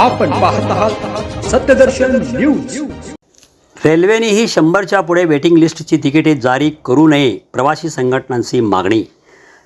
आपण पाहत आहात सत्यदर्शन न्यूज. रेल्वेनेही शंभरच्या पुढे वेटिंग लिस्टची तिकिटे जारी करू नये प्रवासी संघटनांची मागणी.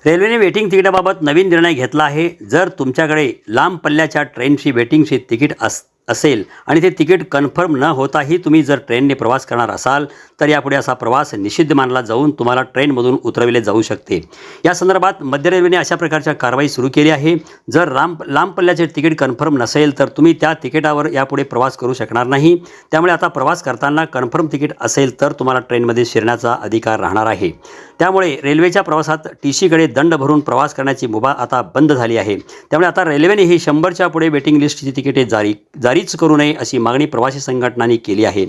रेल्वेने वेटिंग तिकिटाबाबत नवीन निर्णय घेतला आहे. जर तुमच्याकडे लांब पल्ल्याच्या ट्रेनची वेटिंगची तिकीट अस असेल आणि ते तिकीट कन्फर्म न होताही तुम्ही जर ट्रेनने प्रवास करणार असाल तर यापुढे असा प्रवास निषिद्ध मानला जाऊन तुम्हाला ट्रेनमधून उतरविले जाऊ शकते. या संदर्भात मध्य रेल्वेने अशा प्रकारच्या कारवाई सुरू केली आहे. जर लांब लांब पल्ल्याचे तिकीट कन्फर्म नसेल तर तुम्ही त्या तिकिटावर यापुढे प्रवास करू शकणार नाही. त्यामुळे आता प्रवास करताना कन्फर्म तिकीट असेल तर तुम्हाला ट्रेनमध्ये शिरण्याचा अधिकार राहणार आहे. त्यामुळे रेल्वेच्या प्रवासात टी सीकडे दंड भरून प्रवास करण्याची मुभा आता बंद झाली आहे. त्यामुळे आता रेल्वेने ही शंभरच्या पुढे वेटिंग लिस्टची तिकिटे जारी जारीच करू नये अशी मागणी प्रवासी संघटनांनी केली आहे.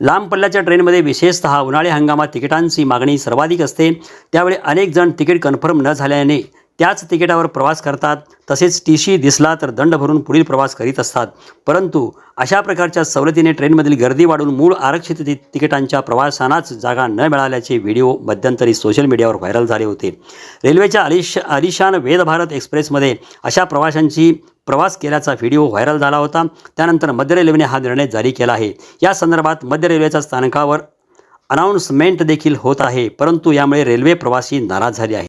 लांब पल्ल्याच्या ट्रेनमध्ये विशेषतः उन्हाळी हंगामात तिकिटांची मागणी सर्वाधिक असते. त्यावेळी अनेक जण तिकीट कन्फर्म न झाल्याने त्याच तिकिटावर प्रवास करतात. तसेच टी सी दिसला तर दंड भरून पुढील प्रवास करीत असतात. परंतु अशा प्रकारच्या सवलतीने ट्रेनमधील गर्दी वाढून मूळ आरक्षित तिकिटांच्या प्रवासांनाच जागा न मिळाल्याचे व्हिडिओ मध्यंतरी सोशल मीडियावर व्हायरल झाले होते. रेल्वेच्या अलिश आलिशान वेद भारत एक्सप्रेसमध्ये अशा प्रवाशांची प्रवास केल्याचा व्हिडिओ व्हायरल झाला होता. त्यानंतर मध्य रेल्वेने हा निर्णय जारी केला आहे. या संदर्भात मध्य रेल्वेच्या स्थानकावर अनाऊन्समेंट देखील होत आहे. परंतु यामुळे रेल्वे प्रवासी नाराज झाले आहेत.